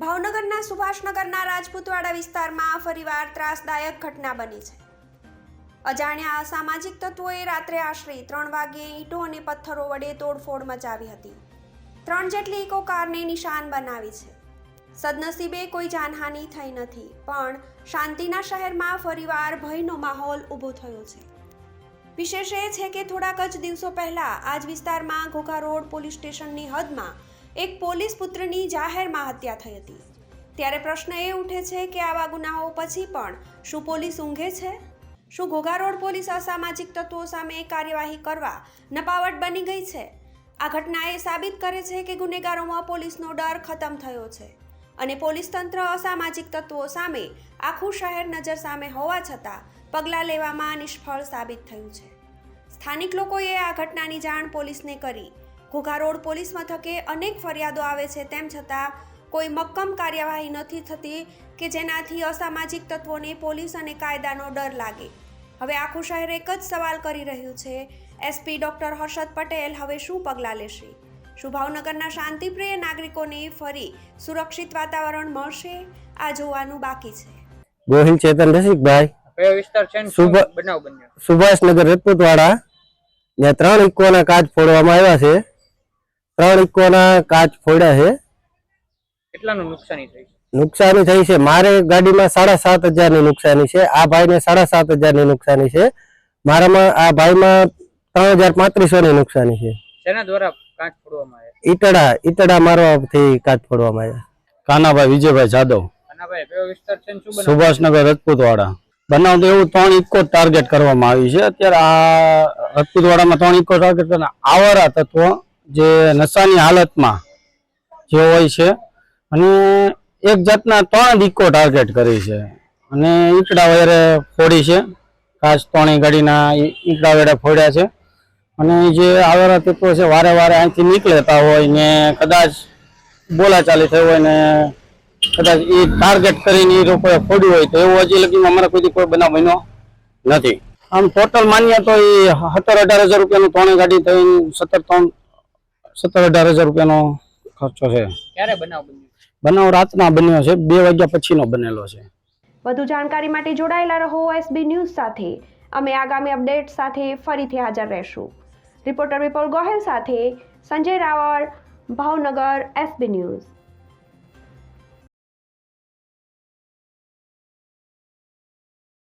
ભાવનગરના સુભાષનગરના રાજપૂતવાડા વિસ્તારમાં ફરીવાર ત્રાસદાયક ઘટના બની છે. અજાણ્યા અસામાજિક તત્વોએ રાત્રે આશરે ત્રણ વાગ્યે ઈંટો અને પથ્થરો વડે તોડફોડ મચાવી હતી. ત્રણ જેટલી ઇકો કારને નિશાન બનાવી છે. સદનસીબે કોઈ જાનહાનિ થઈ નથી, પણ શાંતિના શહેરમાં ફરીવાર ભયનો માહોલ ઊભો થયો છે. વિશેષ એ છે કે થોડાક જ દિવસો પહેલા આ જ વિસ્તારમાં ઘોઘા રોડ પોલીસ સ્ટેશનની હદમાં એક પોલીસ પુત્રની જાહેરમાં હત્યા થઈ હતી. ત્યારે પ્રશ્ન એ ઉઠે છે કે આવા ગુનાઓ પછી પણ શું પોલીસ ઊંઘે છે? શું ઘોઘા રોડ પોલીસ અસામાજિક તત્વો સામે કાર્યવાહી કરવા નપાવટ બની ગઈ છે? આ ઘટના એ સાબિત કરે છે કે ગુનેગારોમાં પોલીસનો ડર ખતમ થયો છે અને પોલીસ તંત્ર અસામાજિક તત્વો સામે આખું શહેર નજર સામે હોવા છતાં પગલાં લેવામાં નિષ્ફળ સાબિત થયું છે. સ્થાનિક લોકોએ આ ઘટનાની જાણ પોલીસને કરી ઘોઘા રોડ પોલીસ મથકે અનેક ફરિયાદો આવે છે. તેમ છતાં કોઈ મક્કમ કાર્યવાહી નથી થતી કે જેનાથી અસામાજિક તત્વોને પોલીસ અને કાયદાનો ડર લાગે. હવે આખું શહેર એક જ સવાલ કરી રહ્યું છે. એસપી ડૉક્ટર હર્ષદ પટેલ હવે શું પગલાં લેશે? શું ભાવનગરના શાંતિપ્રિય નાગરિકોને ફરી સુરક્ષિત વાતાવરણ મળશે? આ જોવાનું બાકી છે. ગોહિલ ચેતન રસિકભાઈ. કયો વિસ્તાર છે સુભાષનગર રજપૂતવાડા. ત્યાં ત્રણ ઇકોના કાચ ફોડવામાં આવ્યા છે. ત્રણ ઇકોના કાચ ફોડ્યા છે. કેટલાનું નુકસાની થઈ નુકસાની થઈ છે. મારે ગાડીમાં સાડા સાત હજારની નુકસાની છે. આ ભાઈને સાડા સાત હજારની નુકસાની છે. મારામાં આ ભાઈમાં ત્રણ હજાર પાંત્રીસો ની નુકસાની છે. શેના દ્વારા કાચ ફોડવામાં આવ્યા? ઈટડા ઈટડા મારવાથી કાચ ફોડવામાં આવ્યા. કાનાભાઈ વિજયભાઈ જાદવ. કાનાભાઈ કયો વિસ્તાર છે સુભાષનગર રજપૂતવાડા બનાવ તો એવું ત્રણ ઇકો ટાર્ગેટ કરવામાં આવી છે. અત્યારે આ રજપૂતવાડામાં ત્રણ ઇકો ટાર્ગેટ આવરા તત્વો જે નશાની હાલતમાં જે હોય છે. અને એક જાતના ત્રણ દીકો ટાર્ગેટ કરી છે. અને ઈકડા વગેરે ફોડી છે. કાચ ત્રણેય ગાડીના ઈકડા વગેરે ફોડ્યા છે. અને જે આવેલા તત્વો છે, વારે વારે અહીંથી નીકળતા હોય ને કદાચ બોલાચાલી થઈ હોય ને કદાચ એ ટાર્ગેટ કરીને એ લોકોએ ફોડ્યું હોય તો એવું હજી લગી અમારે કોઈ કોઈ બનાવ બન્યો નથી. આમ ટોટલ માન્ય તો એ સત્તર અઢાર હજાર રૂપિયાનું ત્રણેય ગાડી થઈને સત્તર ત્રણ સત્તર અઢાર હજાર રૂપિયાનો ખર્ચો છે. ક્યારે બનાવ બન્યો? બનાવ રાતના બન્યો છે બે વાગ્યા પછીનો બનેલો છે. વધુ જાણકારી માટે જોડાયેલા રહો એસબી ન્યૂઝ સાથે. અમે આગામી અપડેટ સાથે ફરીથી હાજર રહેશું. રિપોર્ટર વિપુલ ગોહેલ સાથે સંજય રાવળ ભાવનગર એસબી ન્યૂઝ.